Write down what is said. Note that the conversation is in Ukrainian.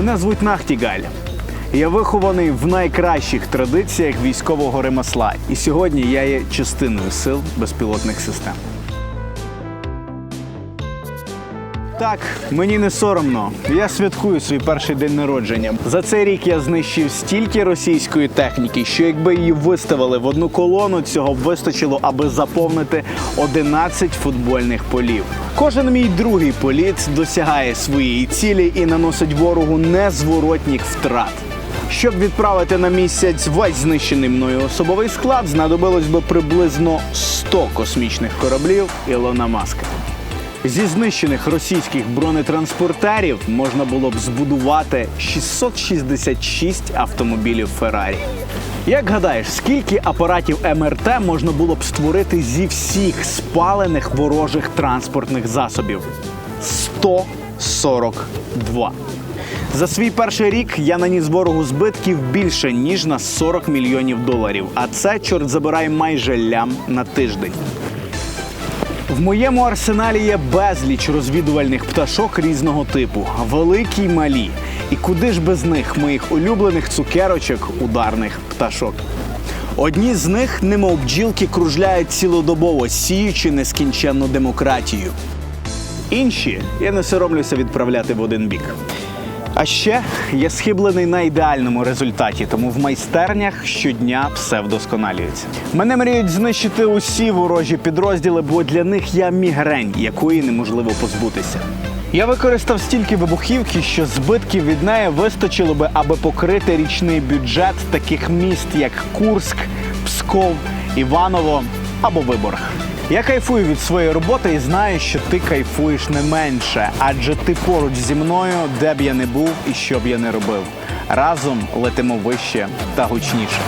Мене звуть Нахтігаль. Я вихований в найкращих традиціях військового ремесла, і сьогодні я є частиною сил безпілотних систем. Так, мені не соромно. Я святкую свій перший день народження. За цей рік я знищив стільки російської техніки, що якби її виставили в одну колону, цього б вистачило, аби заповнити 11 футбольних полів. Кожен мій другий політ досягає своєї цілі і наносить ворогу незворотніх втрат. Щоб відправити на місяць весь знищений мною особовий склад, знадобилось би приблизно 100 космічних кораблів Ілона Маска. Зі знищених російських бронетранспортерів можна було б збудувати 666 автомобілів Феррарі. Як гадаєш, скільки апаратів МРТ можна було б створити зі всіх спалених ворожих транспортних засобів? 142. За свій перший рік я наніс ворогу збитків більше ніж на 40 мільйонів доларів. А це, чорт забирай, майже лям на тиждень. В моєму арсеналі є безліч розвідувальних пташок різного типу, великі й малі. І куди ж без них моїх улюблених цукерочок ударних пташок? Одні з них, немов бджілки, кружляють цілодобово, сіючи нескінченну демократію. Інші я не соромлюся відправляти в один бік. А ще я схиблений на ідеальному результаті, тому в майстернях щодня все вдосконалюється. Мене мріють знищити усі ворожі підрозділи, бо для них я мігрень, якої неможливо позбутися. Я використав стільки вибухівки, що збитків від неї вистачило би, аби покрити річний бюджет таких міст, як Курськ, Псков, Іваново або Виборг. Я кайфую від своєї роботи і знаю, що ти кайфуєш не менше, адже ти поруч зі мною, де б я не був і що б я не робив. Разом летимо вище та гучніше.